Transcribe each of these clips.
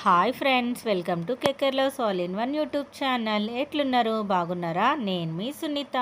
Hi friends welcome to కెక్కర్లో సాల్ in one YouTube channel. ఎట్లున్నారు? బాగున్నారా? నేను మీ సునీత.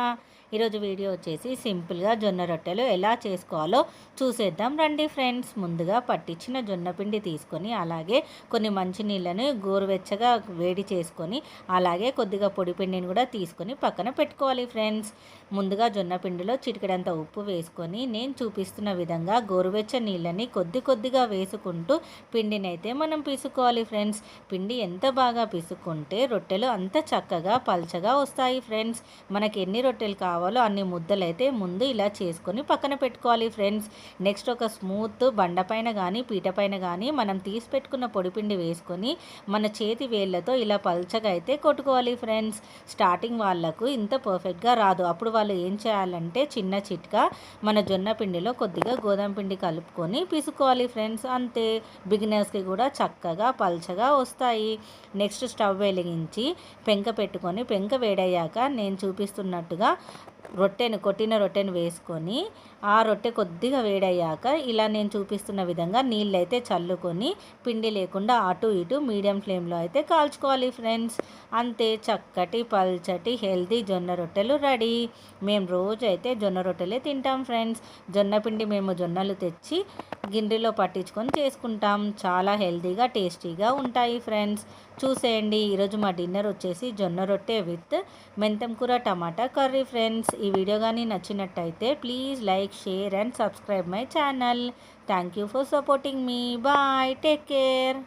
ఈరోజు వీడియో వచ్చేసి సింపుల్గా జొన్న రొట్టెలు ఎలా చేసుకోవాలో చూసేద్దాం. రండి ఫ్రెండ్స్ ముందుగా పట్టించిన జొన్న పిండి తీసుకొని అలాగే కొన్ని మంచినీళ్ళని గోరువెచ్చగా వేడి చేసుకొని అలాగే కొద్దిగా పొడి పిండిని కూడా తీసుకొని పక్కన పెట్టుకోవాలి ఫ్రెండ్స్. ముందుగా జొన్న పిండిలో చిటికడంత ఉప్పు వేసుకొని నేను చూపిస్తున్న విధంగా గోరువెచ్చ నీళ్ళని కొద్ది కొద్దిగా వేసుకుంటూ పిండిని అయితే మనం పీసుకోవాలి ఫ్రెండ్స్. పిండి ఎంత బాగా పీసుకుంటే రొట్టెలు అంత చక్కగా పల్చగా వస్తాయి ఫ్రెండ్స్. మనకి ఎన్ని రొట్టెలు కావాలి కావాలో అన్ని ముద్దలు అయితే ముందు ఇలా చేసుకొని పక్కన పెట్టుకోవాలి ఫ్రెండ్స్. నెక్స్ట్ ఒక స్మూత్ బండపైన కానీ పీటపైన కానీ మనం తీసి పెట్టుకున్న పొడిపిండి వేసుకొని మన చేతి వేళ్ళతో ఇలా పల్చగా అయితే కొట్టుకోవాలి ఫ్రెండ్స్. స్టార్టింగ్ వాళ్ళకు ఇంత పర్ఫెక్ట్గా రాదు. అప్పుడు వాళ్ళు ఏం చేయాలంటే చిన్న చిట్కా మన జొన్న పిండిలో కొద్దిగా గోధుమ పిండి కలుపుకొని పిసుకోవాలి ఫ్రెండ్స్. అంతే. బిగినర్స్కి కూడా చక్కగా పల్చగా వస్తాయి. నెక్స్ట్ స్టవ్ వెలిగించి పెంక పెట్టుకొని పెంక వేడయ్యాక నేను చూపిస్తున్నట్టుగా రొట్టెను కొట్టిన రొట్టెను వేసుకొని ఆ రొట్టె కొద్దిగా వేడయ్యాక ఇలా నేను చూపిస్తున్న విధంగా నీళ్ళు అయితే చల్లుకొని పిండి లేకుండా అటు ఇటు మీడియం ఫ్లేమ్లో అయితే కాల్చుకోవాలి ఫ్రెండ్స్. అంతే చక్కటి పల్చటి హెల్తీ జొన్న రొట్టెలు రెడీ. మేము రోజు అయితే జొన్న రొట్టెలే తింటాం ఫ్రెండ్స్. జొన్న పిండి మేము జొన్నలు తెచ్చి గిన్నెలో పట్టించుకొని చేసుకుంటాం. చాలా హెల్తీగా టేస్టీగా ఉంటాయి ఫ్రెండ్స్. చూసేయండి. ఈరోజు మా డిన్నర్ వచ్చేసి జొన్న రొట్టె విత్ మెంతం కూర టమాటా కర్రీ ఫ్రెండ్స్. ఈ వీడియో కానీ నచ్చినట్టయితే please like share and subscribe my channel. Thank you for supporting me. Bye. Take care.